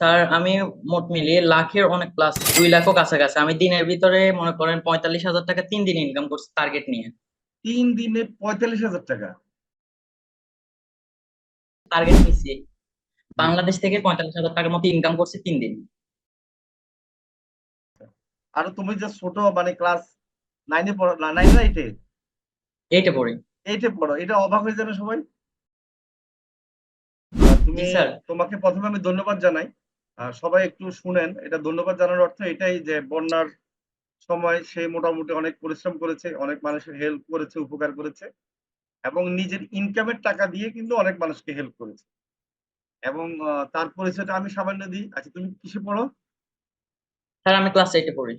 Sir আমি মোট মিলিয়ে লাখের অনেক প্লাস দুই লাখও কাছাকাছি। আমি দিনের ভিতরে মনে করেন পঁয়তাল্লিশ হাজার টাকা তিন দিন ইনকাম করছি টার্গেট নিয়ে। তিন দিনে পঁয়তাল্লিশ হাজার টাকা? টার্গেট নিচ্ছি বাংলাদেশ থেকে পঁয়তাল্লিশ হাজার টাকার মতো ইনকাম করছি তিন দিন। আর তুমি যে ছোট মানে ক্লাস নাইনে পড়ো না নাইন না এইটে এইটা পড়ি। এইটে পড়ো। এটা অবাক হয়ে যাবে সবাই। তুমি তোমাকে প্রথমে আমি ধন্যবাদ জানাই। সবাই একটু শুনেন এটা ধন্যবাদ জানার অর্থ এটাই যে বন্যার সময় সে মোটামুটি অনেক পরিশ্রম করেছে অনেক মানুষের হেল্প করেছে উপকার করেছে এবং নিজের ইনকামের টাকা দিয়ে কিন্তু অনেক মানুষকে হেল্প করেছে। এবং তার পরিচয়টা আমি সামান্য দিই। আচ্ছা তুমি কিসে পড়ো? স্যার আমি ক্লাস এইটে পড়ি।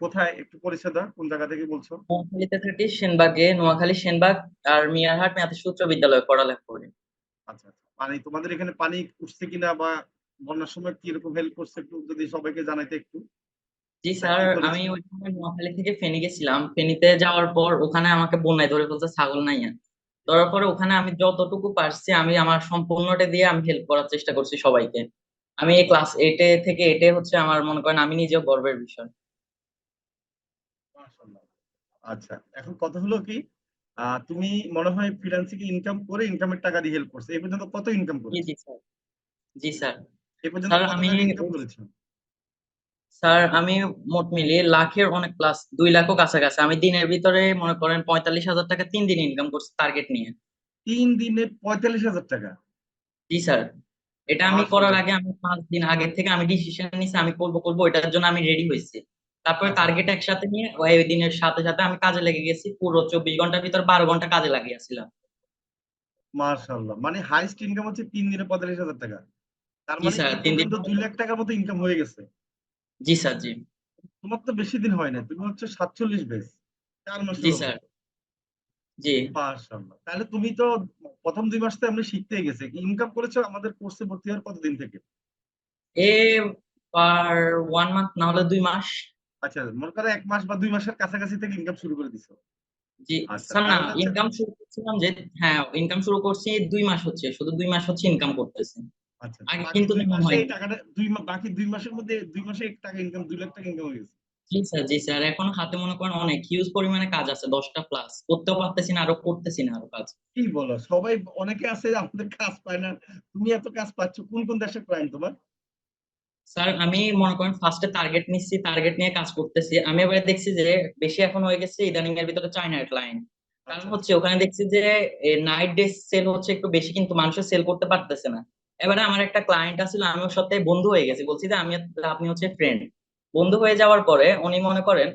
কোথায়? একটু পরিচয় দাও কোন জায়গা থেকে বলছো? নোয়াখালীতে থাকি সেনবাগে নোয়াখালী সেনবাগ আর মিয়ারহাট মেয়াদ সূত্র বিদ্যালয়ে পড়ালেখা করি। আচ্ছা আচ্ছা। পানি তোমাদের এখানে পানি উঠছে কিনা বা বন্যার সময় কি রকম হেল্প করছে একটু যদি সবাইকে জানাইতে একটু? জি স্যার, করেছেন? আমি ওই সময় নোয়াখালী থেকে ফেনী গেছিলাম। ফেনীতে যাওয়ার পর ওখানে আমাকে বন্যায় ধরে ফেলছে ছাগল নাইয়া ধরার পরে ওখানে আমি যতটুকু পারছি আমি আমার সম্পূর্ণটা দিয়ে আমি হেল্প করার চেষ্টা করছি সবাইকে। আমি এই ক্লাস এইটে থেকে এটে হচ্ছে আমার মনে করেন আমি নিজেও গর্বের বিষয়। আচ্ছা এখন কথা হলো কি? তুমি মনে হয় ফ্রিল্যান্সিং ইনকাম করে ইনকামের টাকা দিয়ে হেল্প করছ। এই পর্যন্ত কত ইনকাম করেছ? জি স্যার জি স্যার এই পর্যন্ত স্যার, আমি- ইনকাম করেছ? স্যার আমি মোট মিলিয়ে লাখের অনেক প্লাস দুই লাখও কাছাকাছি। আমি দিনের ভিতরে মনে করেন পঁয়তাল্লিশ হাজার টাকা তিন দিন ইনকাম করছি টার্গেট নিয়ে। তিন দিনে পঁয়তাল্লিশ হাজার টাকা? জি স্যার এটা আমি করার আগে আমি পাঁচ দিন আগে থেকে আমি ডিসিশন নিছি আমি করব করব এটার জন্য আমি রেডি হয়েছি। তারপরে আচ্ছা। টার্গেট একসাথে নিয়ে ওই দিনের সাথে সাথে আমি কাজে লেগে গেছি পুরো চব্বিশ ঘণ্টার ভিতর বারো ঘণ্টা কাজে লাগিয়েছিলাম। মাশাআল্লাহ। মানে হাইস্ট ইনকাম হচ্ছে তিন দিনে পঁয়তাল্লিশ হাজার টাকা। তার মানে তিন দিন পর্যন্ত দুই লাখ টাকার মতো ইনকাম হয়ে গেছে? জি স্যার জি। তোমার তো বেশি দিন হয় না তুমি হচ্ছে সাতচল্লিশ বেস চার মাস জি স্যার জি। মাশাআল্লাহ। তাহলে তুমি তো প্রথম দুই মাস তো আমরা শিখতে গেছে। ইনকাম করেছ আমাদের কোর্সে ভর্তি হওয়ার কতদিন থেকে? এ পার ওয়ান মান্থ না হলে দুই মাস। আচ্ছা মনে করো এক মাস বা দুই মাসের কাছাকাছি থেকে ইনকাম শুরু করে দিছো। জি আচ্ছা, না ইনকাম শুরু করছিলাম যে হ্যাঁ ইনকাম শুরু করছি দুই মাস হচ্ছে শুধু দুই মাস হচ্ছে ইনকাম করতেছি। আচ্ছা কিন্তু দুই। টাকাটা বাকি দুই মাসের মধ্যে দুই মাসে টাকা ইনকাম দুই লাখ টাকা ইনকাম হয়ে গেছে। জি স্যার জি স্যার এখন হাতে মনে করেন অনেক হিউজ পরিমাণে কাজ আছে দশটা প্লাস করতেও পারতেছি না আরও করতেছি না আরও কাজ। কি বলো সবাই অনেকে আছে আমাদের কাজ পায় না। তুমি এত কাজ পাচ্ছ কোন কোন দেশের ক্লায়েন্ট তোমার? স্যার আমি মনে করেন ফার্স্টে টার্গেট নিচ্ছি টার্গেট নিয়ে কাজ করতেছি। আমি এবারে দেখছি যে বেশি এখন হয়ে গেছে ইদানিং এর ভিতরে চায়নার ক্লায়েন্ট কারণ আচ্ছা, হচ্ছে ওখানে দেখছি যে নাইট ডে সেল হচ্ছে একটু বেশি কিন্তু মানুষের সেল করতে পারতেছে না। এবারে আমার একটা ক্লায়েন্ট আছিল আমি ওর সাথে বন্ধু হয়ে গেছি। বলছি যে আমি আপনি হচ্ছে ফ্রেন্ড বন্ধু হয়ে যাওয়ার পরে উনি মনে করেন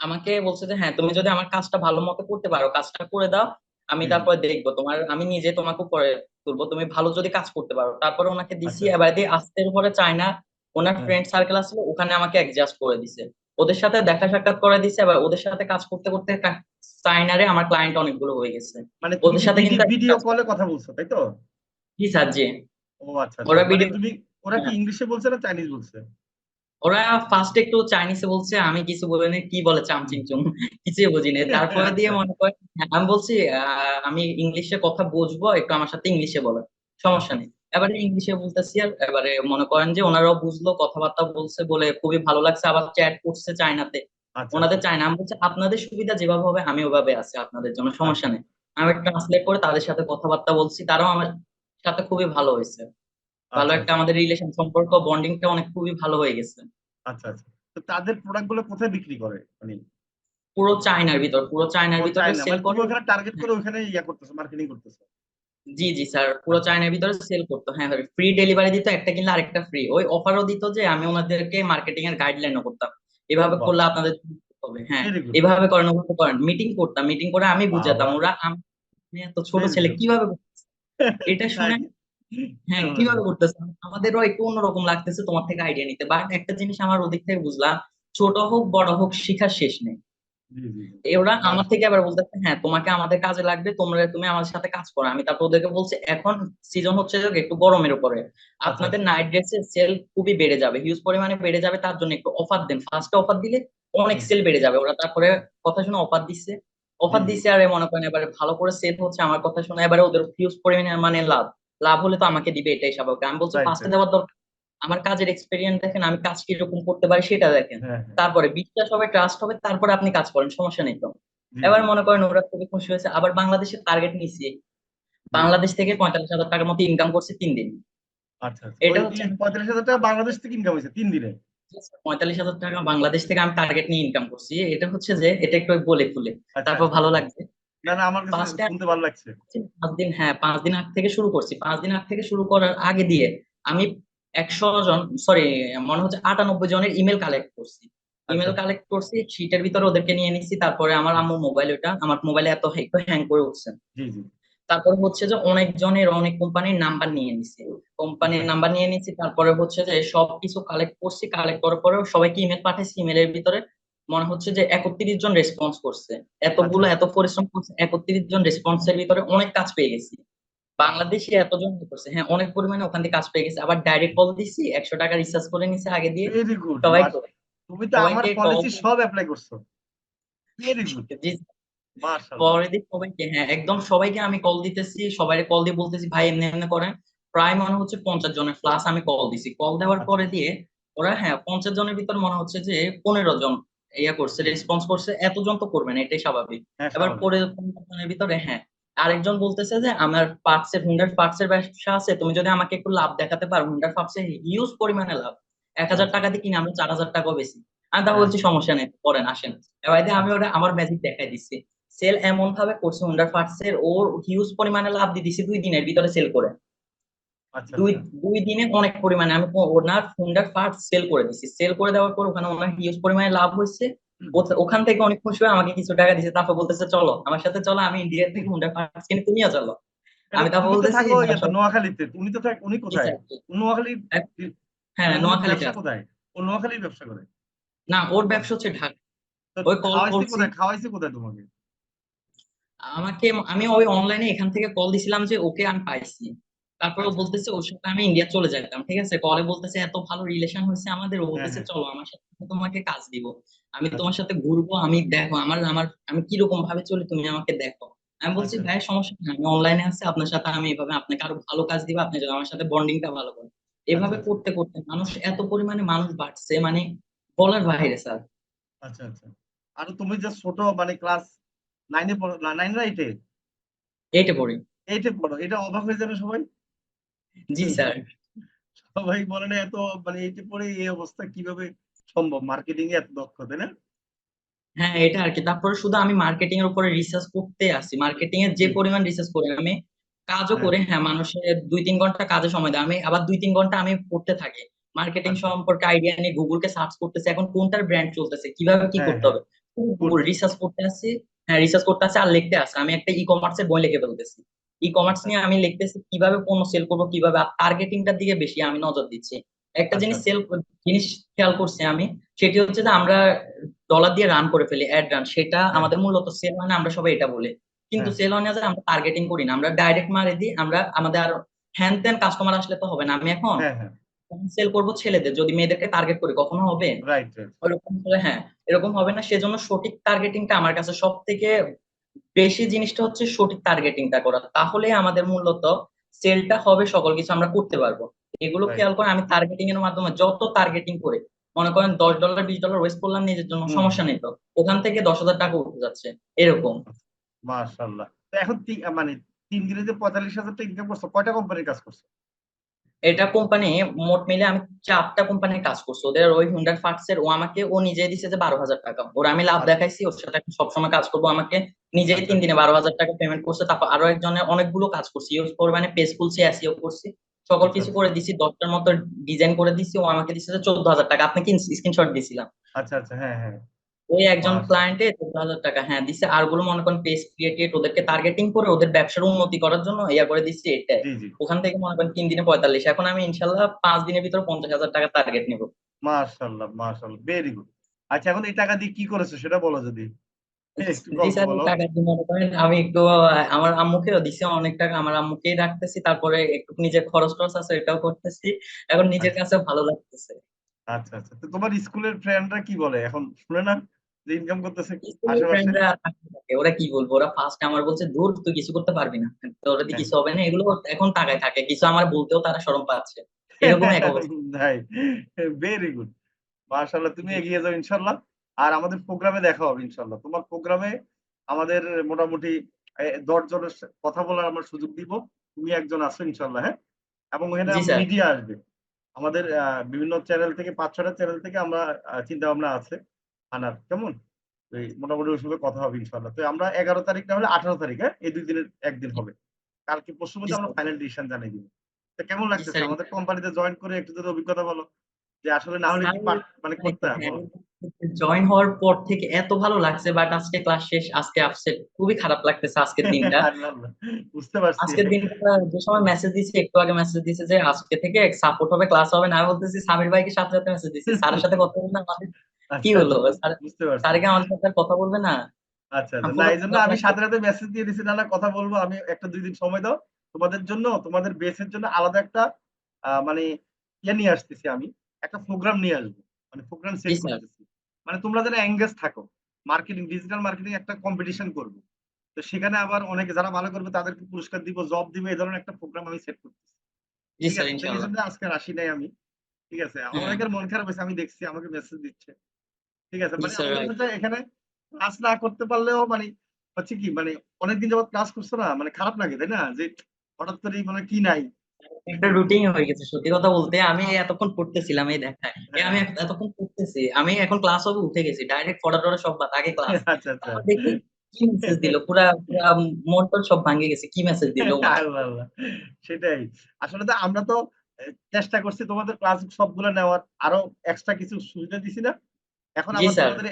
আমাকে বলছে যে হ্যাঁ তুমি যদি আমার কাজটা ভালো মতো করতে পারো কাজটা করে দাও আমি। তারপরে দেখব। তোমার আমি নিজে তোমাকে করে তুলবো তুমি ভালো যদি কাজ করতে পারো। তারপরে ওনাকে দিছি আচ্ছা। এবার দিয়ে আস্তের পরে চায়না ওনার। ফ্রেন্ড সার্কেল আসলে ওখানে আমাকে অ্যাডজাস্ট করে দিছে। ওদের সাথে দেখা সাক্ষাৎ করে দিছে এবার ওদের সাথে কাজ করতে করতে চায়নারে আমার ক্লায়েন্ট অনেকগুলো হয়ে গেছে। মানে ওদের সাথে কিন্তু ভিডিও কলে কথা বলছো তাই তো? জি স্যার জি। ও আচ্ছা আচ্ছা। ওরা মানে video- তুমি ওরা কি হ্যাঁ। ইংলিশে বলছে না চাইনিজ বলছে? ওরা ফার্স্ট একটু চাইনিজে বলছে আমি কিছু বলিনি কি বলে চামচিংচুং? কিছুই বুঝিনি তারপরে দিয়ে মনে করেন আমি বলছি আমি ইংলিশে কথা বুঝব একটু আমার সাথে ইংলিশে বলো। সমস্যা নেই। এবারে ইংলিশে বলতেছি আর এবারে মনে করেন যে ওনারাও বুঝলো কথাবার্তা বলছে বলে খুবই ভালো লাগছে আবার চ্যাট করছে চায়নাতে। আচ্ছা ওনাদের আচ্ছা। চায়না আমি বলছি আপনাদের সুবিধা যেভাবে হবে আমি ওভাবে আছি আপনাদের জন্য সমস্যা নেই। আমি ট্রান্সলেট করে তাদের সাথে কথাবার্তা বলছি তারাও আমার সাথে খুবই ভালো হয়েছে। ভালো আচ্ছা, একটা আমাদের রিলেশন সম্পর্ক বন্ডিংটা অনেক খুবই ভালো হয়ে গেছে। আচ্ছা আচ্ছা। তো তাদের প্রোডাক্টগুলো কোথায় বিক্রি করে? মানে পুরো চায়নার ভিতর পুরো চায়নার ভিতর সেল মানে করে। ওখানে টার্গেট করে ওখানে ইয়া করতেছো মার্কেটিং করতেছো? জি জি স্যার পুরো চায়নার ভিতরে সেল করতো। হ্যাঁ ফ্রি ডেলিভারি দিত একটা কিনলে আরেকটা ফ্রি ওই অফারও দিত যে আমি ওনাদেরকে মার্কেটিং এর গাইডলাইনও করতাম। এভাবে করলে আপনাদের হবে হ্যাঁ। এভাবে করেন ওভাবে করেন মিটিং করতাম মিটিং করে আমি বুঝাতাম ওরা আমি এত ছোট ছেলে কীভাবে? এটা শুনে হ্যাঁ কীভাবে করতেছে? আমাদেরও একটু অন্যরকম লাগতেছে তোমার থেকে আইডিয়া নিতে। বাট একটা জিনিস আমার ওদিক থেকে বুঝলাম ছোট হোক বড় হোক শিখার শেষ নেই। ওরা আমার থেকে আবার বলতেছে হ্যাঁ তোমাকে আমাদের কাজে লাগবে তোমরা তুমি আমাদের সাথে কাজ করো। আমি তারপর ওদেরকে বলছি এখন সিজন হচ্ছে একটু গরমের উপরে। আপনাদের নাইট ড্রেসের সেল খুবই বেড়ে যাবে হিউজ পরিমাণে বেড়ে যাবে তার জন্য একটু অফার দেন। ফার্স্টে অফার দিলে অনেক সেল বেড়ে যাবে। ওরা তারপরে কথা শুনে অফার দিচ্ছে অফার দিচ্ছে আর মনে করেন এবারে ভালো করে সেল হচ্ছে আমার কথা শুনে এবারে ওদের হিউজ পরিমাণে মানে লাভ। লাভ হলে তো আমাকে দিবে এটাই স্বাভাবিক। আমি বলছি ফার্স্টে দেওয়ার দরকার আমার কাজের এক্সপিরিয়েন্স দেখেন আমি কাজ কীরকম করতে পারি সেটা দেখেন। হ্যাঁ হ্যাঁ। তারপরে বিশ্বাস হবে ট্রাস্ট হবে তারপরে আপনি কাজ করেন সমস্যা নেই তো। এবার মনে করেন ওরা খুবই খুশি হয়েছে আবার বাংলাদেশের টার্গেট জি বাংলাদেশ থেকে পঁয়তাল্লিশ হাজার টাকার মতো ইনকাম করছে তিন দিন। আচ্ছা আচ্ছা। এটা হচ্ছে পঁয়তাল্লিশ হাজার টাকা বাংলাদেশ থেকে ইনকাম হয়েছে তিন দিনে? পঁয়তাল্লিশ হাজার টাকা বাংলাদেশ থেকে আমি টার্গেট নিয়ে ইনকাম করছি। এটা হচ্ছে যে এটা একটু বলে আচ্ছা। তারপর ভালো লাগছে। না না আমার কাছে শুনতে ভালো লাগছে। পাঁচ দিন হ্যাঁ পাঁচ দিন আগ থেকে শুরু করছি। পাঁচ দিন আগ থেকে শুরু করার আগে দিয়ে আমি একশো জন সরি মনে হচ্ছে আটানব্বই জনের ইমেল কালেক্ট করছি। আচ্ছা। ইমেল কালেক্ট করছি শীটের ভিতরে ওদেরকে নিয়ে নিচ্ছি তারপরে আমার আম্মু মোবাইল ওটা আমার মোবাইলে এত একটু হ্যাং করে উঠছে। তারপরে হচ্ছে যে অনেক জনের অনেক কোম্পানির নাম্বার নিয়ে নিছি। কোম্পানির আচ্ছা নাম্বার নিয়ে নিচ্ছি তারপরে হচ্ছে যে সব কিছু কালেক্ট করছি কালেক্ট করার পরে সবাইকে ইমেল পাঠাইছি ইমেলের ভিতরে মনে হচ্ছে যে একত্রিশ জন রেসপন্স করছে। এতগুলো আচ্ছা। এত পরিশ্রম করছে একত্রিশ জন রেসপন্স এর ভিতরে অনেক কাজ পেয়ে গেছি। বাংলাদেশে এতজন করছে? হ্যাঁ অনেক পরিমাণে ওখান থেকে কাজ পেয়ে গেছে। আবার ডাইরেক্ট কল দিছি একশো টাকা রিচার্জ করে নিছে আগে দিয়ে। ভেরি গুড সবাই তুমি তো আমার পলিসি সব অ্যাপ্লাই করছ। পরে সবাইকে হ্যাঁ একদম সবাইকে আমি কল দিতেছি সবাই কল দিয়ে বলতেছি ভাই এমনি এমনি করেন। প্রায় মনে হচ্ছে পঞ্চাশ জনের প্লাস আমি কল দিছি। কল দেওয়ার আচ্ছা। পরে দিয়ে ওরা হ্যাঁ পঞ্চাশ জনের ভিতর মনে হচ্ছে যে পনেরো জন ইয়া করছে রেসপন্স করছে। এতজন তো করবে না এটাই স্বাভাবিক। হ্যাঁ এবার পরে পঞ্চাশ জনের ভিতরে হ্যাঁ আরেকজন বলতেছে যে আমার পার্টস এর হুন্ডার পার্টস এর ব্যবসা আছে তুমি যদি আমাকে একটু লাভ দেখাতে পারো হুন্ডার পার্টস এর হিউজ পরিমাণে লাভ। এক হাজার আচ্ছা। টাকা দিয়ে কিনে আমি চার হাজার টাকাও বেশি। আমি তা হ্যাঁ। বলছি সমস্যা নেই করেন আসেন। এবার আমি ওটা আমার ম্যাজিক দেখাই দিচ্ছি। সেল এমন ভাবে করছে হুন্ডার পার্টস এর ওর হিউজ পরিমাণে লাভ দিয়ে দিছি দুই দিনের ভিতরে সেল করে। আচ্ছা দুই আচ্ছা। দুই দিনে অনেক পরিমাণে আমি ওনার হুন্ডার পার্টস সেল করে দিছি। সেল করে দেওয়ার পর ওখানে ওনার হিউজ পরিমাণে লাভ হয়েছে। ওখান থেকে অনেক খুশি হয়ে আমাকে কিছু টাকা দিছে তারপর বলতেছে চলো আমার সাথে চলো আমি ইন্ডিয়া থেকে হুন্ডার পার্টস কিনে তুমিও চলো। আমি তারপর বলতেছি নোয়াখালীতে উনি তো থাক উনি কোথায়? নোয়াখালী হ্যাঁ নোয়াখালীতে কোথায়? ও নোয়াখালীর ব্যবসা করে? না ওর ব্যবসা হচ্ছে ঢাকা। ওই করছি। কোথায়? খাওয়াইছে কোথায় তোমাকে? আমাকে আমি ওই অনলাইনে এখান থেকে কল দিছিলাম যে ওকে আমি পাইছি। তারপর ও আচ্ছা। বলতেছে ওর সাথে আমি ইন্ডিয়া চলে যেতাম ঠিক আছে? কলে বলতেছে এত ভালো রিলেশন হয়েছে আমাদের। ও বলতেছে হ্যাঁ। চলো আমার সাথে তোমাকে কাজ দিব। আমি আচ্ছা। তোমার সাথে ঘুরবো আমি দেখো আমার আমার আমি কীরকম ভাবে চলি তুমি আমাকে দেখো। আমি বলছি আচ্ছা। ভাই সমস্যা নেই আমি অনলাইনে আছি আপনার সাথে আমি এভাবে আপনাকে আরও ভালো কাজ দিব আপনি আমার সাথে বন্ডিংটা ভালো করেন। এভাবে আচ্ছা। করতে করতে মানুষ এত পরিমাণে মানুষ বাড়ছে মানে বলার বাইরে স্যার। আচ্ছা আচ্ছা। আর তুমি যে ছোট মানে ক্লাস নাইনে পড়ো নাইন না এইটে এইটা পড়ি। এইটে পড়ো এটা অবাক হয়ে যাবে সবাই? জি স্যার। সবাই বলে না এত মানে এইটে পড়ে এই অবস্থা কীভাবে সম্ভব? মার্কেটিং এ এত দক্ষ তাই না? হ্যাঁ এটা আর কি। তারপরে শুধু আমি মার্কেটিং এর উপরে রিসার্চ করতে আসি। মার্কেটিং এর যে পরিমাণ রিসার্চ করি আমি কাজও হ্যাঁ। করে হ্যাঁ মানুষের দুই তিন ঘণ্টা কাজে সময় দেয়। আমি আবার দুই তিন ঘণ্টা আমি পড়তে থাকি। মার্কেটিং আচ্ছা। সম্পর্কে আইডিয়া নিয়ে গুগলকে সার্চ করতেছে। এখন কোনটার ব্র্যান্ড চলতেছে কীভাবে কি হ্যাঁ, করতে হবে? গুগল রিসার্চ করতে আসি। হ্যাঁ রিসার্চ করতে আসি আর লিখতে আসি। আমি একটা ই কমার্সের বই লিখে ফেলতেছি। ই কমার্স আচ্ছা। নিয়ে আমি লিখতেছি কীভাবে পণ্য সেল করব কীভাবে টার্গেটিংটার দিকে বেশি আমি নজর দিচ্ছি। একটা আচ্ছা। জিনিস সেল জিনিস খেয়াল করছি আমি সেটি হচ্ছে যে আমরা ডলার দিয়ে রান করে ফেলি অ্যাড রান সেটা আমাদের মূলত সেল মানে আমরা সবাই এটা বলি। কিন্তু হ্যাঁ। সেল মানে যে আমরা টার্গেটিং করি না আমরা ডাইরেক্ট মারে দিই আমরা আমাদের আর হ্যান ত্যান কাস্টমার আসলে তো হবে না আমি এখন হ্যাঁ হ্যাঁ। সেল করব ছেলেদের যদি মেয়েদেরকে টার্গেট করি কখনো হবে? ওরকম হ্যাঁ এরকম হবে না সেজন্য সঠিক টার্গেটিংটা আমার কাছে সব থেকে বেশি জিনিসটা হচ্ছে সঠিক টার্গেটিংটা করা তাহলে আমাদের মূলত সেলটা হবে সকল কিছু আমরা করতে পারব। এগুলো খেয়াল করে আমি টার্গেটিং এর মাধ্যমে যত টার্গেটিং করে মনে করেন দশ ডলার বিশ ডলার ওয়েস্ট করলাম নিজের জন্য সমস্যা নেই তো। ওখান থেকে দশ হাজার টাকা উঠে যাচ্ছে এরকম। মাশাআল্লাহ। তো এখন মানে তিন দিনে যে পঁয়তাল্লিশ হাজার টাকা ইনকাম করছ কয়টা কোম্পানির কাজ করছ? এটা কোম্পানি মোট মিলে আমি চারটা কোম্পানির কাজ করছি। ওদের ওই হুন্ডার ফার্টস এর ও আমাকে ও নিজে দিছে যে বারো হাজার টাকা। ওর আমি লাভ আচ্ছা। দেখাইছি ওর সাথে সবসময় কাজ করব। আমাকে নিজেই তিন দিনে বারো হাজার টাকা পেমেন্ট করছে। তারপর আরও একজনের অনেকগুলো কাজ করছি। ইউজ পরিমাণে পেজ খুলছি এসিও করছি। সকল আচ্ছা, কিছু আচ্ছা। করে দিছি দশটার মতো ডিজাইন করে দিছি ও আমাকে দিছে চোদ্দ হাজার টাকা। আপনাকে স্ক্রিনশট দিছিলাম। আচ্ছা আচ্ছা হ্যাঁ হ্যাঁ। ওই একজন আচ্ছা। ক্লায়েন্টে চোদ্দ হাজার টাকা হ্যাঁ দিছে। আরগুলো মনে করেন পেজ ক্রিয়েটেড ওদেরকে টার্গেটিং করে ওদের ব্যবসার উন্নতি করার জন্য ইয়া করে দিচ্ছি জি ওখান থেকে মনে করেন তিন দিনে পঁয়তাল্লিশ। এখন আমি ইনশাল্লাহ পাঁচ দিনের ভিতরে পঞ্চাশ হাজার টাকা টার্গেট নিব। মাশাআল্লাহ মাশাআল্লাহ ভেরি গুড আচ্ছা এখন এই টাকা দিয়ে কি করেছ সেটা বলো যদি। আমি একটু আমার আম্মুকেও দিছি অনেক টাকা আমার আম্মুকেই রাখতেছি তারপরে একটু নিজের খরচ টরচ আছে এটাও করতেছি। এখন নিজের কাছে ভালো লাগতেছে। আচ্ছা আচ্ছা। তো তোমার স্কুলের ফ্রেন্ডরা কি বলে? এখন শুনে না যে ইনকাম করতেছে ওরা কি বলব? ওরা ফার্স্ট আমার বলছে দূর তুই কিছু করতে পারবি না। তোর দিয়ে হ্যাঁ। কিছু হবে না। এগুলো এখন তাকায় থাকে কিছু আমার বলতেও তারা শরম পাচ্ছে। এরকম এক অবস্থা। ভেরি গুড মাশাআল্লাহ তুমি এগিয়ে যাও ইনশাআল্লাহ। আর আমাদের প্রোগ্রামে দেখা হবে ইনশাল্লাহ তোমার প্রোগ্রামে আমাদের মোটামুটি দশ জনের কথা বলার আমরা সুযোগ দিব। তুমি একজন আছো ইনশাল্লাহ হ্যাঁ? এবং ওখানে মিডিয়া আসবে। আমাদের বিভিন্ন চ্যানেল থেকে পাঁচ ছটা চ্যানেল থেকে আমরা চিন্তা ভাবনা আছে আনার। কেমন? মোটামুটি ওই সঙ্গে কথা হবে ইনশাল্লাহ তো আমরা এগারো তারিখ না হলে আঠারো তারিখ হ্যাঁ? এই দুই দিনের একদিন হবে। কালকে পরশু মধ্যে আমরা ফাইনাল ডিসিশন জানিয়ে দিব। তো কেমন লাগছে আমাদের কোম্পানিতে জয়েন করে একটু যদি অভিজ্ঞতা বলো। যে আসলে না হলে কি মানে করতে হ্যাঁ, জয়েন হওয়ার পর থেকে এত ভালো লাগছে বাট আজকে ক্লাস শেষ আজকে আপসেট খুবই খারাপ লাগতেছে আজকের দিনটা। বুঝতে পারছি। আজকের দিনটা যে সময় মেসেজ দিচ্ছে একটু আগে মেসেজ দিচ্ছে যে আজকে থেকে সাপোর্ট হবে ক্লাস হবে না আমি বলতেছি সামির ভাইকে সাথে সাথে মেসেজ দিচ্ছি স্যারের সাথে কথা বলবে না আমাদের কি আচ্ছা, হলো? আচ্ছা, স্যারকে আমাদের সাথে কথা বলবে না? আচ্ছা আচ্ছা। না এই জন্য আমি সাথে সাথে মেসেজ দিয়ে দিছি না না কথা বলব আমি একটা দুই দিন সময় দাও। তোমাদের জন্য তোমাদের বেসের জন্য আলাদা একটা আহ, মানে ইয়ে নিয়ে আসতেছি আমি। একটা প্রোগ্রাম নিয়ে আসব। মানে প্রোগ্রাম সেট করতেছি। মানে তোমরা যেন এঙ্গেজ থাকো মার্কেটিং ডিজিটাল মার্কেটিং একটা কম্পিটিশন করব। তো সেখানে আবার অনেকে যারা ভালো করবে তাদেরকে পুরস্কার দিব জব দিব এই ধরনের একটা প্রোগ্রাম আমি সেট করতেছি। আজকে আসি নাই আমি। ঠিক আছে? হ্যাঁ। অনেকের মন খারাপ হয়েছে আমি দেখছি আমাকে মেসেজ দিচ্ছে। ঠিক আছে? মানে এখানে ক্লাস না করতে পারলেও মানে হচ্ছে কি মানে অনেকদিন যাবত ক্লাস করছ না মানে খারাপ লাগে তাই না? যে হঠাৎ করে মানে কি নাই? একটা রুটিন হয়ে গেছে সত্যি কথা বলতে আমি এতক্ষণ পড়তেছিলাম এই দেখায়। আমি এতক্ষণ পড়তেছি আমি এখন ক্লাস হবে উঠে গেছি ডাইরেক্ট পড়া টড়া সব বাদ আগে ক্লাস আচ্ছা আচ্ছা। দেখি কি মেসেজ দিল পুরা মন টন সব ভাঙে গেছে কি মেসেজ দিল। সেটাই। আসলে তো আমরা তো চেষ্টা করছি তোমাদের ক্লাস সবগুলো নেওয়ার আরও এক্সট্রা কিছু সুবিধা দিছি না। এখন আবার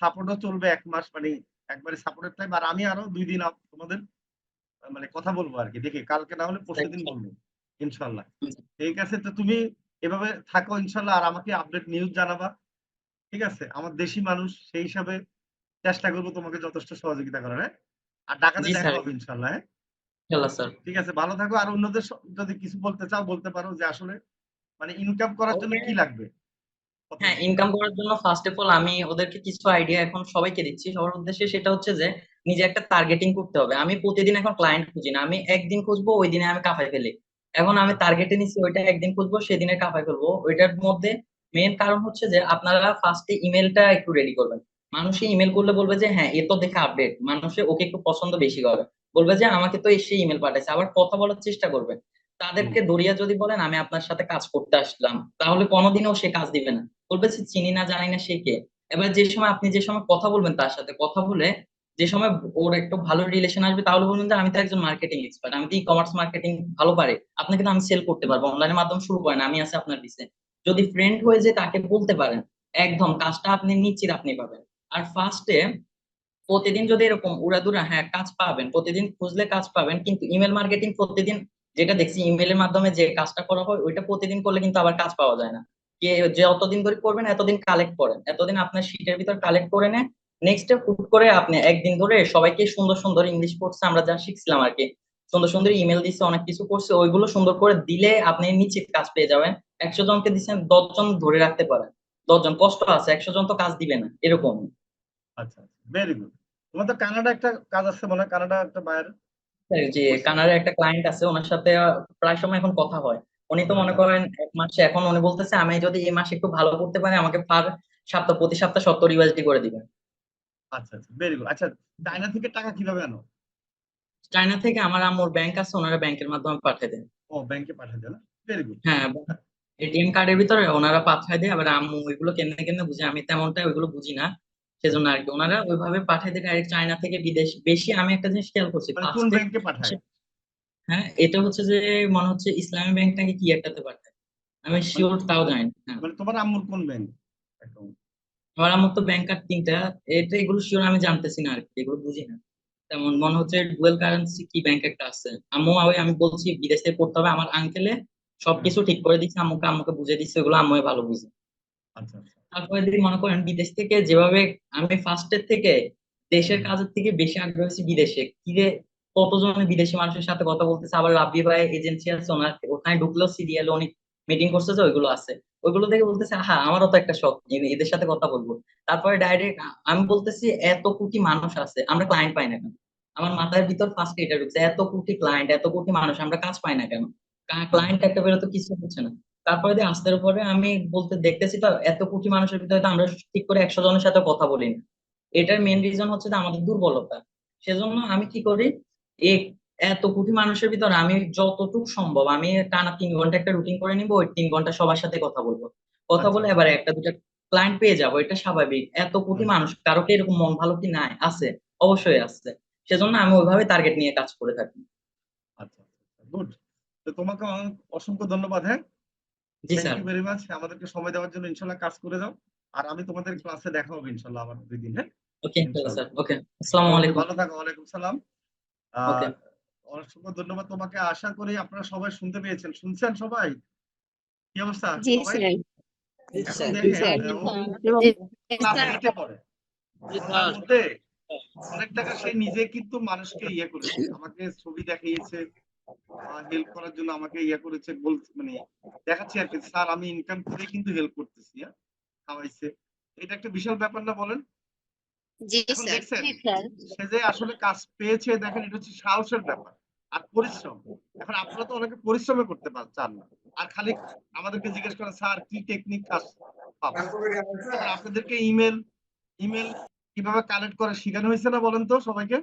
সাপোর্টও চলবে এক মাস মানে একবারে সাপোর্টের টাইম আর আমি আরও দুই দিন তোমাদের মানে কথা বলব আর কি দেখি কালকে না হলে পরশু দিন বলব। ইনশাল্লাহ ঠিক আছে তো তুমি এভাবে থাকো ইনশাল্লাহ আর আমাকে আপডেট নিউজ জানাবা। ঠিক আছে? আমার দেশি মানুষ সেই হিসাবে চেষ্টা করব তোমাকে যথেষ্ট সহযোগিতা করার হ্যাঁ? আর ঢাকাতে দেখা হবে ইনশাল্লাহ হ্যাঁ? ঠিক আছে ভালো থাকো। আর অন্যদের যদি কিছু বলতে চাও বলতে পারো যে আসলে মানে ইনকাম করার জন্য. কি লাগবে? হ্যাঁ ইনকাম করার জন্য ফার্স্ট অফ অল আমি ওদেরকে কিছু আইডিয়া এখন সবাইকে দিচ্ছি। সবার উদ্দেশ্যে সেটা হচ্ছে যে নিজে একটা টার্গেটিং করতে হবে। আমি প্রতিদিন এখন ক্লায়েন্ট খুঁজি না। আমি একদিন খুঁজবো ওই দিনে আমি কাফায় ফেলি। এখন আমি টার্গেটে নিচ্ছি ওইটা একদিন খুঁজবো সেদিনে কাফায় ফেলব ওইটার মধ্যে মেন কারণ হচ্ছে যে আপনারা ফার্স্টে ইমেলটা একটু রেডি করবেন। মানুষে ইমেল করলে বলবে যে হ্যাঁ এ তো দেখে আপডেট মানুষে ওকে একটু পছন্দ বেশি করে। বলবে যে আমাকে তো এসে ইমেল পাঠাইছে। আবার কথা বলার চেষ্টা করবে। তাদেরকে দরিয়া যদি বলেন আমি আপনার সাথে কাজ করতে আসলাম। তাহলে কোনোদিনও সে কাজ দিবে না। বলবে যে চিনি না জানি না সে কে। এবার যে সময় আপনি যে সময় কথা বলবেন তার সাথে কথা বলে যে সময় ওর একটু ভালো রিলেশন আসবে তাহলে বলবেন যে আমি তো একজন মার্কেটিং এক্সপার্ট আমি তো ই কমার্স মার্কেটিং ভালো পারে। আপনাকে তো আমি সেল করতে পারব অনলাইনের মাধ্যমে শুরু করেন, আমি আছি আপনার পিছে যদি ফ্রেন্ড হয়ে যে তাকে বলতে পারেন, একদম কাজটা আপনি নিশ্চিত আপনি পাবেন। আর ফার্স্টে প্রতিদিন যদি এরকম উড়াদুরা হ্যাঁ কাজ পাবেন, প্রতিদিন খুঁজলে কাজ পাবেন, কিন্তু ইমেল মার্কেটিং প্রতিদিন যেটা দেখছি ইমেলের মাধ্যমে যে কাজটা করা হয়, ওইটা প্রতিদিন করলে কিন্তু আবার কাজ পাওয়া যায় না। যে অতদিন ধরে করবেন, এতদিন কালেক্ট করেন। এতদিন আপনার শিটের ভিতর কালেক্ট করে নেন নেক্সট হুট করে আপনি একদিন ধরে সবাইকে সুন্দর সুন্দর ইংলিশ পড়ছে আমরা যা শিখছিলাম আর কি। সুন্দর সুন্দর ইমেল দিচ্ছে অনেক কিছু করছে ওইগুলো সুন্দর করে দিলে আপনি নিশ্চিত কাজ পেয়ে যাবেন। একশো জনকে দিচ্ছেন দশ জন ধরে রাখতে পারেন। দশজন কষ্ট আছে একশো জন তো কাজ দিবে না এরকম। আচ্ছা ভেরি গুড তোমার তো কানাডা একটা কাজ আছে মনে হয় কানাডা একটা বায়ার যে কানাডার একটা ক্লায়েন্ট আছে ওনার সাথে প্রায় সময় এখন কথা হয়। উনি তো মনে করেন এক মাসে এখন উনি বলতেছে আমি যদি এই মাসে একটু ভালো করতে পারি আমাকে পার সপ্তাহ প্রতি সপ্তাহ সত্তর ইউএসডি করে দিবেন। আচ্ছা আচ্ছা ভেরি গুড আচ্ছা চায়না থেকে টাকা কীভাবে আনো? চায়না থেকে আমার আম্মুর ব্যাংক আছে ওনারা ব্যাংকের মাধ্যমে পাঠিয়ে দেন। ও ব্যাংকে পাঠিয়ে দেয় না ভেরি গুড হ্যাঁ এটিএম কার্ডের ভিতরে ওনারা পাঠিয়ে দেয় আবার আম্মু ওইগুলো কেমনে কেমনে বুঝে আমি তেমনটা ওইগুলো বুঝি না সেজন্য আর কি ওনারা ওইভাবে পাঠিয়ে দেয় ডাইরেক্ট চায়না থেকে বিদেশ বেশি আমি একটা জিনিস খেয়াল করছি মানে কোন ব্যাংকে পাঠায়? হ্যাঁ এটা হচ্ছে যে মনে হচ্ছে ইসলামী ব্যাংক নাকি কি একটাতে পাঠায়? আমি শিওর তাও জানি না হ্যাঁ। মানে তোমার আম্মুর কোন ব্যাংক অ্যাকাউন্ট আমার আমার তো ব্যাংক কার্ড তিনটা এটা এগুলো শিওর আমি জানতেছি না আর কি এগুলো বুঝি না। তেমন মনে হচ্ছে ডুয়েল কারেন্সি কি ব্যাংক একটা আছে। আম্মু ওই আমি বলছি বিদেশ থেকে করতে হবে আমার আঙ্কেলে সবকিছু ঠিক করে দিচ্ছে আম্মুকে আম্মুকে বুঝে দিচ্ছে ওগুলো আম্মু ভালো বুঝে। আচ্ছা আচ্ছা। তারপরে যদি মনে করেন বিদেশ থেকে যেভাবে আমি ফার্স্টের থেকে দেশের কাজের থেকে বেশি আগ্রহ হয়েছি বিদেশে। কি রে কতজন বিদেশি মানুষের সাথে কথা বলতেছে আবার রাব্বি ভাই এজেন্সি আছে ওনার ওখানে ঢুকলেও সিরিয়াল উনি মিটিং করছে যে ওইগুলো আছে। ওইগুলো দেখে বলতেছে হ্যাঁ আমারও তো একটা শখ এদের সাথে কথা বলব। তারপরে ডাইরেক্ট আমি বলতেছি, এত কোটি মানুষ আছে, আমরা ক্লায়েন্ট পাই না কেন? আমার মাথার ভিতর ফার্স্ট এটা ঢুকছে, এত কোটি ক্লায়েন্ট এত কোটি মানুষ, আমরা কাজ পাই না কেন? ক্লায়েন্ট একটা বেরো তো কিছু হচ্ছে না। তারপরে দিয়ে আস্তের উপরে আমি বলতে, দেখতেছি তো, এত কোটি মানুষের ভিতরে তো আমরা ঠিক করে একশো জনের সাথে কথা বলি না। এটার মেন রিজন হচ্ছে যে আমাদের দুর্বলতা। সেজন্য আমি কি করি এত কোটি মানুষের ভিতরে আমি যতটুকু সম্ভব আমি টানা তিন ঘণ্টা একটা রুটিন করে নিবো ওই তিন ঘণ্টা সবার সাথে কথা বলব। কথা বলে এবার একটা দুটা ক্লায়েন্ট পেয়ে যাব এটা স্বাভাবিক। এত কোটি মানুষ কারও কি এরকম মন ভালো কি নাই? আছে অবশ্যই আছে। সেজন্য আমি ওইভাবে টার্গেট নিয়ে কাজ করে থাকি। আচ্ছা গুড তো তোমাকে অসংখ্য ধন্যবাদ হ্যাঁ? জি স্যার ভেরি মাচ আমাদেরকে সময় দেওয়ার জন্য ইনশাল্লাহ কাজ করে যাও। আর আমি তোমাদের ক্লাসে দেখা হবে ইনশাল্লাহ আবার দুই দিন হ্যাঁ? ওকে ইনশাআল্লাহ। স্যার ওকে আসসালামু আলাইকুম। ভালো থাকো ওয়ালাইকুম সালাম। Okay. অসংখ্য ধন্যবাদ তোমাকে আশা করি আপনারা সবাই শুনতে পেয়েছেন। শুনছেন সবাই? কি অবস্থা? অনেক টাকা সে নিজে কিন্তু মানুষকে ইয়ে করেছে। আমাকে ছবি দেখিয়েছে হেল্প করার জন্য আমাকে ইয়ে করেছে বল মানে দেখাচ্ছি আর কি। স্যার আমি ইনকাম করে কিন্তু হেল্প করতেছি হ্যাঁ? খাওয়াইছে। এটা একটা বিশাল ব্যাপার না বলেন? জি স্যার দেখছেন জি স্যার সে যে আসলে কাজ পেয়েছে দেখেন এটা হচ্ছে সাহসের ব্যাপার আর পরিশ্রম। এখন আপনারা তো অনেকে পরিশ্রমে করতে চান না। আর খালি আমাদেরকে জিজ্ঞেস করেন স্যার কি টেকনিক কাজ পাবো? আপনাদেরকে ইমেল ইমেল কীভাবে কালেক্ট করে শেখানো হয়েছে না বলেন তো সবাইকে?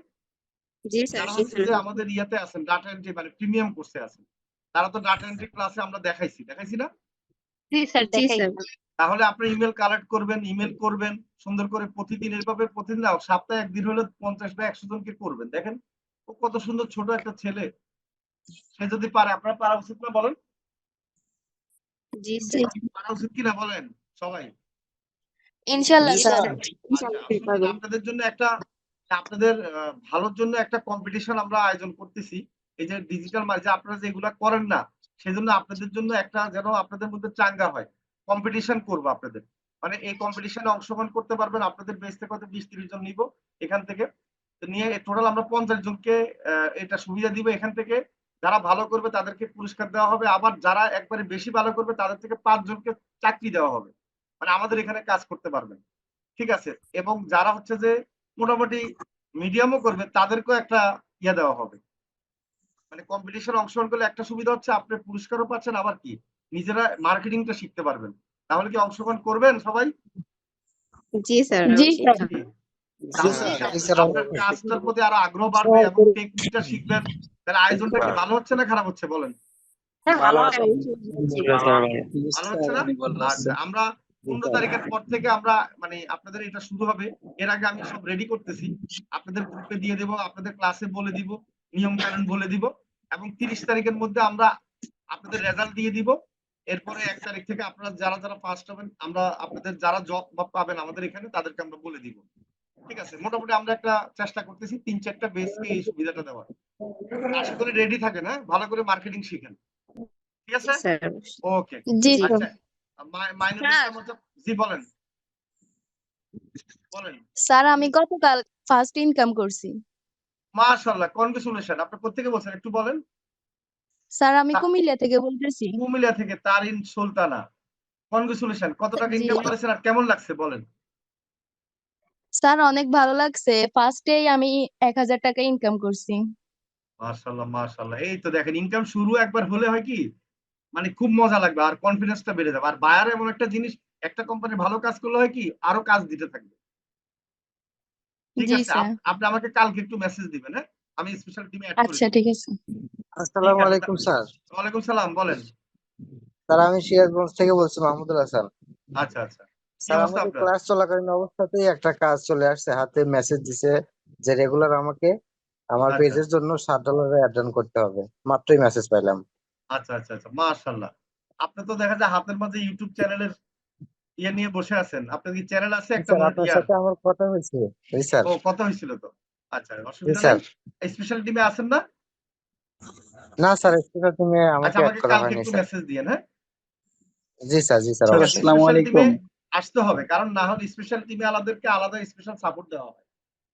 আমাদের ইয়াতে আছেন ডাটা এন্ট্রি মানে প্রিমিয়াম কোর্সে আছেন তারা তো ডাটা এন্ট্রি ক্লাসে আমরা দেখাইছি। দেখাইছি না? জি স্যার জি স্যার। তাহলে আপনি ইমেল কালেক্ট করবেন ইমেল করবেন সুন্দর করে প্রতিদিন এভাবে প্রতিদিন সপ্তাহে একদিন হলে পঞ্চাশ বা একশো জনকে করবেন। দেখেন ও কত সুন্দর ছোট একটা ছেলে। সে যদি পারে আপনার পারা উচিত না বলেন? জি স্যার। পারা উচিত কিনা বলেন সবাই? ইনশাআল্লাহ স্যার। স্যার। আচ্ছা, আপনাদের জন্য একটা আপনাদের ভালোর জন্য একটা কম্পিটিশন আমরা আয়োজন করতেছি। এই যে ডিজিটাল মার্কে আপনারা যেগুলা করেন না সেজন্য আপনাদের জন্য একটা যেন আপনাদের মধ্যে চাঙ্গা হয়। কম্পিটিশন করব আপনাদের। মানে এই কম্পিটিশনে অংশগ্রহণ করতে পারবেন। আপনাদের বেস থেকে হয়তো বিশ তিরিশ জন নিব এখান থেকে। নিয়ে টোটাল আমরা পঞ্চাশ জনকে এটা সুবিধা দিব এখান থেকে। যারা ভালো করবে তাদেরকে পুরস্কার দেওয়া হবে। আবার যারা একবারে বেশি ভালো করবে তাদের থেকে পাঁচ জনকে চাকরি দেওয়া হবে। মানে আমাদের এখানে কাজ করতে পারবেন। ঠিক আছে? এবং যারা হচ্ছে যে মোটামুটি মিডিয়ামও করবে তাদেরকেও একটা ইয়ে দেওয়া হবে। মানে কম্পিটিশন অংশগ্রহণ করলে একটা সুবিধা হচ্ছে আপনি পুরস্কারও পাচ্ছেন আবার কি? নিজেরা মার্কেটিংটা শিখতে পারবেন। তাহলে কি অংশগ্রহণ করবেন সবাই? জি স্যার জি, স্যার। কি? জি, তাহলে স্যার। কি জি, স্যার, আপনার কাজটার প্রতি আরও আগ্রহ বাড়বে এবং টেকনিকটা শিখবেন। তাহলে আয়োজনটা কি ভালো হচ্ছে না খারাপ হচ্ছে বলেন? ভালো ভালো হচ্ছে। না? আমরা পনেরো তারিখের পর থেকে আমরা মানে আপনাদের এটা শুরু হবে। এর আগে আমি সব রেডি করতেছি। আপনাদের গ্রুপে দিয়ে দেবো আপনাদের ক্লাসে বলে দিব। নিয়ম কানুন বলে দিব এবং তিরিশ তারিখের মধ্যে আমরা আপনাদের রেজাল্ট দিয়ে দিব। এরপরে এক তারিখ থেকে আপনারা যারা যারা ফার্স্ট হবেন আমরা আপনাদের যারা জব পাবেন আমাদের এখানে তাদেরকে আমরা বলে দিব। ঠিক আছে? মোটামুটি আমরা একটা চেষ্টা করতেছি তিন চারটা বেসকে এই সুবিধাটা দেওয়ার। আশা করি রেডি থাকেন হ্যাঁ? ভালো করে মার্কেটিং শিখেন। ঠিক আছে? ওকে জি আচ্ছা। ইসলাম জি বলেন। বলেন। স্যার আমি গতকাল ফার্স্ট ইনকাম করছি। মাশাআল্লাহ কনগ্রেচুলেশন আপনি বলছেন একটু বলেন। স্যার আমি কুমিল্লা থেকে বলতেছি। কুমিল্লা থেকে তারিন সুলতানা। কনগ্রেচুলেশন কত টাকা ইনকাম করেছেন আর কেমন লাগছে বলেন। স্যার অনেক ভালো লাগছে। ফার্স্টেই আমি এক হাজার টাকা ইনকাম করছি। মাশাআল্লাহ মাশাআল্লাহ। এই তো দেখেন ইনকাম শুরু একবার হলে হয় কি মানে খুব মজা লাগবে আর কনফিডেন্সটা বেড়ে যাবে। আর বায়ার এমন একটা জিনিস একটা কোম্পানি ভালো কাজ করলে হয় কি আরও কাজ দিতে থাকবে। ঠিক আছে আপনি আমাকে কালকে একটু মেসেজ দিবেন হ্যাঁ? আমি স্পেশাল টিমে অ্যাড আচ্ছা ঠিক আছে। আসসালামু আলাইকুম স্যার। ওয়ালাইকুম সালাম বলেন। স্যার আমি সিরাজগঞ্জ থেকে বলছি মাহমুদুল হাসান আচ্ছা আচ্ছা। স্যার আমাদের ক্লাস চলাকালীন অবস্থাতেই একটা কাজ চলে আসছে হাতে মেসেজ দিছে যে রেগুলার আমাকে আমার আচ্ছা। পেজের জন্য ষাট ডলারে অ্যাড করতে হবে। মাত্রই মেসেজ পাইলাম। আচ্ছা আচ্ছা আচ্ছা। মাশাআল্লাহ। আপনি তো দেখা যায় হাতের মাঝে ইউটিউব চ্যানেলের ইয়ে নিয়ে বসে আছেন। আপনার কি চ্যানেল আছে? একটা আপনার সাথে আমার কথা হয়েছে। স্যার। ও কথা হয়েছিল তো। আচ্ছা অসুবিধা নাই। স্পেশাল টিমে আছেন না? না স্যার স্পিকার তুমি আমাকে আচ্ছা অ্যাড করা হয়নি স্যার। মেসেজ দিয়েন হ্যাঁ? জি স্যার জি স্যার আসসালামু আলাইকুম। আসতে হবে কারণ না হলে স্পেশাল টিমে আলাদাকে আলাদা স্পেশাল সাপোর্ট দেওয়া হয়।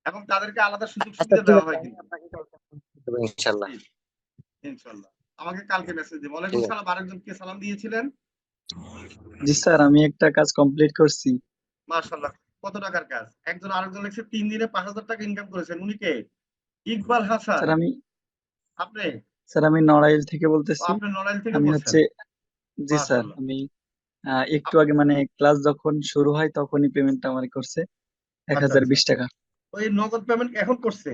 এবং তাদেরকে আলাদা সুযোগ আচ্ছা সুবিধা দেওয়া হয় কিন্তু। ইনশাল্লাহ। ইনশাল্লাহ। আমাকে কালকে মেসেজ দিবেন ওয়ালাইকুম। সালাম আরেকজন কে সালাম দিয়েছিলেন। জি স্যার আমি একটা কাজ কমপ্লিট করছি। মাশাআল্লাহ কত টাকার কাজ? একজন আরেকজন লিখছে তিন দিনে পাঁচ হাজার টাকা ইনকাম করেছেন উনি কে? ইকবাল হাসান। স্যার আমি আপনি? স্যার আমি নড়াইল থেকে বলতেছি। আপনি নড়াইল থেকে আমি হচ্ছে জি স্যার আমি একটু আগে মানে ক্লাস যখন শুরু হয় তখনই পেমেন্টটা আমার করছে এক আচ্ছা, হাজার আচ্ছা। বিশ টাকা। ওই নগদ পেমেন্ট এখন করছে?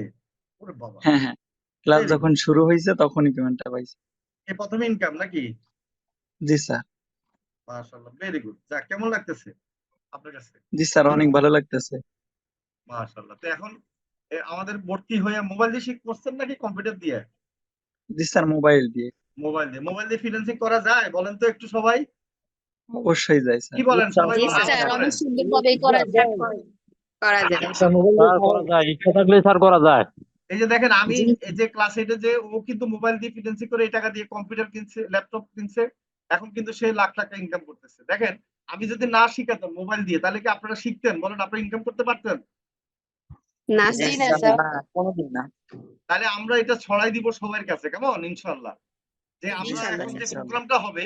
ওরে বাবা। হ্যাঁ হ্যাঁ। ক্লাস যখন শুরু হয়েছে তখনই পেমেন্টটা পাইছি। এই প্রথম ইনকাম নাকি? জি স্যার। মাশাআল্লাহ ভেরি গুড যাক কেমন লাগতেছে আপনার কাছে? জি স্যার অনেক ভালো লাগতেছে। মাশাআল্লাহ তো এখন আমাদের ভর্তি হয়ে মোবাইল দিয়ে শিখ করছেন নাকি কম্পিউটার দিয়ে? জি স্যার মোবাইল দিয়ে। মোবাইল দিয়ে মোবাইল দিয়ে ফ্রিল্যান্সিং করা যায় বলেন তো একটু সবাই? অবশ্যই যাই স্যার। কি বলেন সবাই? জি স্যার? অনেক সুন্দরভাবেই করা যায়। করা যায়। স্যার করা যায় ইচ্ছা থাকলে স্যার করা যায়। এই যে দেখেন আমি এই যে ক্লাস এইটে যে ও কিন্তু মোবাইল দিয়ে ফ্রিল্যান্সিং করে এই টাকা দিয়ে কম্পিউটার কিনছে ল্যাপটপ কিনছে। এখন কিন্তু সে লাখ টাকা ইনকাম করতেছে। দেখেন আমি যদি না শিখাতাম মোবাইল দিয়ে তাহলে কি আপনারা শিখতেন? বলেন আপনারা ইনকাম করতে পারতেন? না কোনোদিন না। তাহলে আমরা এটা ছড়াই দিব সবার কাছে কেমন? ইনশাল্লাহ যে আমরা এখন যে প্রোগ্রামটা হবে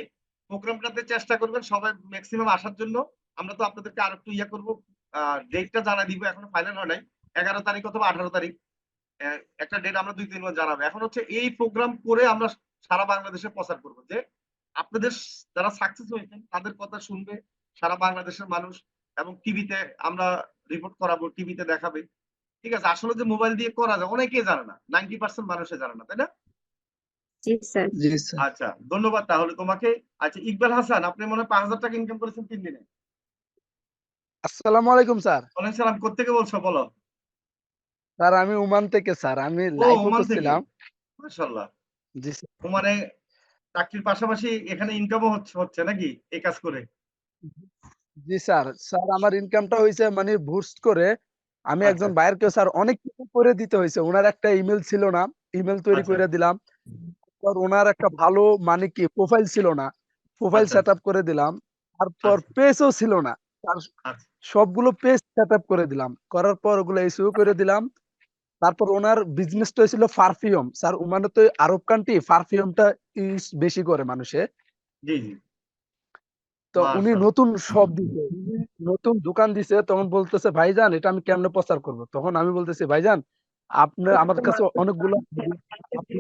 প্রোগ্রামটাতে চেষ্টা করবেন সবাই ম্যাক্সিমাম আসার জন্য। আমরা তো আপনাদেরকে আর একটু ইয়া করব। ডেটটা জানাই দিব এখনও ফাইনাল হয় নাই। এগারো তারিখ অথবা আঠারো তারিখ। আহ, একটা ডেট আমরা দুই তিন জানাব। এখন হচ্ছে এই প্রোগ্রাম করে আমরা সারা বাংলাদেশে প্রচার করব যে আপনাদের যারা সাকসেস হয়েছেন তাদের কথা শুনবে সারা বাংলাদেশের মানুষ এবং টিভিতে আমরা রিপোর্ট করাবো টিভিতে দেখাবে। ঠিক আছে আসলে যে মোবাইল দিয়ে করা যায় অনেকেই জানে না নাইনটি পার্সেন্ট মানুষে জানে না তাই না? জি স্যার। জি স্যার। আচ্ছা ধন্যবাদ তাহলে তোমাকে। আচ্ছা ইকবাল হাসান আপনি মনে হয় পাঁচ হাজার টাকা ইনকাম করেছেন তিন দিনে। আসসালামু আলাইকুম স্যার। ওয়ালাইকুম সালাম কোথেকে বলছো বলো? স্যার আমি ওমান থেকে স্যার। আমি ও লাইভে করছিলাম মাশাআল্লাহ। জি স্যার। ওমানে চাকরির পাশাপাশি এখানে ইনকামও হচ্ছে নাকি এই কাজ করে জি স্যার স্যার আমার ইনকামটা হয়েছে মানে বুস্ট করে আমি আচ্ছা। একজন বাইরকে স্যার অনেক কিছু করে দিতে হয়েছে ওনার একটা ইমেল ছিল না ইমেল তৈরি আচ্ছা। করে দিলাম তারপর ওনার একটা ভালো মানে কি প্রোফাইল ছিল না প্রোফাইল আচ্ছা। সেট করে দিলাম তারপর। পেজও ছিল না তার। সবগুলো পেজ সেট আপ করে দিলাম করার পর ওগুলো ইস্যু করে দিলাম তারপর ওনার বিজনেসটা হয়েছিল পারফিউম স্যার ওমানে তো আরব কান্ট্রি পারফিউমটা ইউজ বেশি করে মানুষে। জি জি। তো উনি। নতুন শপ দিছে। নতুন দোকান দিছে তখন বলতেছে ভাইজান এটা আমি কেমনে প্রচার করব? তখন আমি বলতেছি ভাইজান আপনার আমার কাছে অনেকগুলো আপনি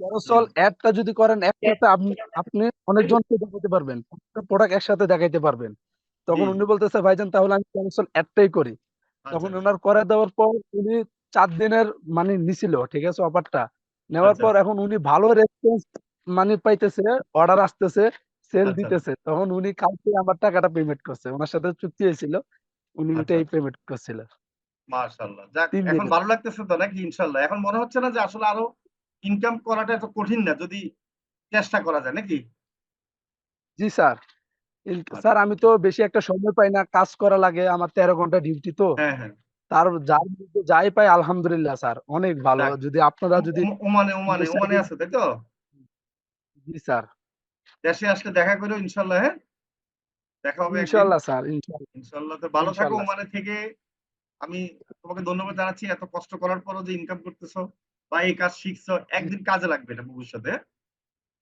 ক্যারোসল অ্যাডটা যদি করেন একসাথে আপনি আপনি অনেকজনকে দেখাতে পারবেন। প্রোডাক্ট একসাথে দেখাইতে পারবেন। তখন উনি বলতেছে ভাইজান তাহলে আমি ক্যারোসল অ্যাডটাই করি। তখন আচ্ছা, ওনার করে দেওয়ার পর উনি চার দিনের মানে নিছিল ঠিক আছে অফারটা। নেওয়ার আচ্ছা। পর এখন উনি ভালো রেসপন্স মানে পাইতেছে অর্ডার আসতেছে সেল আচ্ছা। দিতেছে। তখন উনি কালকে আমার টাকাটা পেমেন্ট করছে। ওনার সাথে চুক্তি হয়েছিল উনি আচ্ছা। ওটাই পেমেন্ট করছিল। মাশাআল্লাহ। যাক এখন ভালো লাগতেছে তো নাকি? ইনশাল্লাহ এখন মনে হচ্ছে না যে আসলে আরও ইনকাম করাটা এত কঠিন না যদি চেষ্টা করা যায় নাকি? জি স্যার। আচ্ছা। স্যার আমি তো বেশি একটা সময় পাই না কাজ করা লাগে আমার তেরো ঘণ্টা ডিউটি তো। হ্যাঁ হ্যাঁ। তার যার মধ্যে যাই পাই আলহামদুলিল্লাহ স্যার অনেক ভালো। যদি আপনারা যদি ওমানে ওমানে ওমানে আছে তাই তো? জি স্যার। দেশে আসলে দেখা করো ইনশাল্লাহ হ্যাঁ? দেখা হবে ইনশাল্লাহ স্যার ইনশাল্লাহ। তো ভালো থাকো। ওমানে থেকে। আমি তোমাকে ধন্যবাদ জানাচ্ছি এত কষ্ট করার পরও যে ইনকাম করতেছো বা এই কাজ শিখছো একদিন কাজে লাগবে এটা ভবিষ্যতে?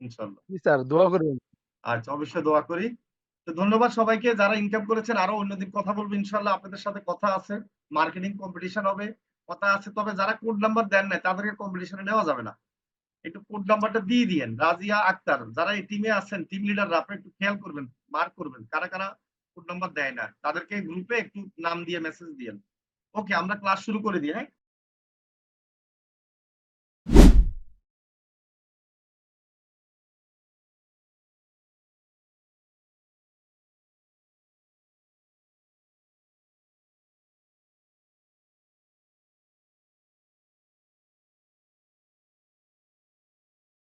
ইনশাল্লাহ। জি স্যার দোয়া করবেন আচ্ছা অবশ্যই দোয়া করি। ধন্যবাদ সবাইকে। যারা ইনকাম করেছেন, আরও অন্যদিন কথা বলব, ইনশাল্লাহ আপনাদের সাথে কথা আছে। মার্কেটিং কম্পিটিশন হবে, কথা আছে। তবে যারা কোড নাম্বার দেন নাই, তাদেরকে কম্পিটিশনে নেওয়া যাবে না। একটু কোড নাম্বারটা দিয়ে দিয়েন, রাজিয়া আক্তার। যারা এই টিমে আছেন টিম লিডাররা আপনি একটু খেয়াল করবেন মার্ক করবেন, কারা কারা কোড নাম্বার দেয় না। তাদেরকে গ্রুপে একটু নাম দিয়ে মেসেজ দিয়েন। ওকে আমরা ক্লাস শুরু করে দিই হ্যাঁ?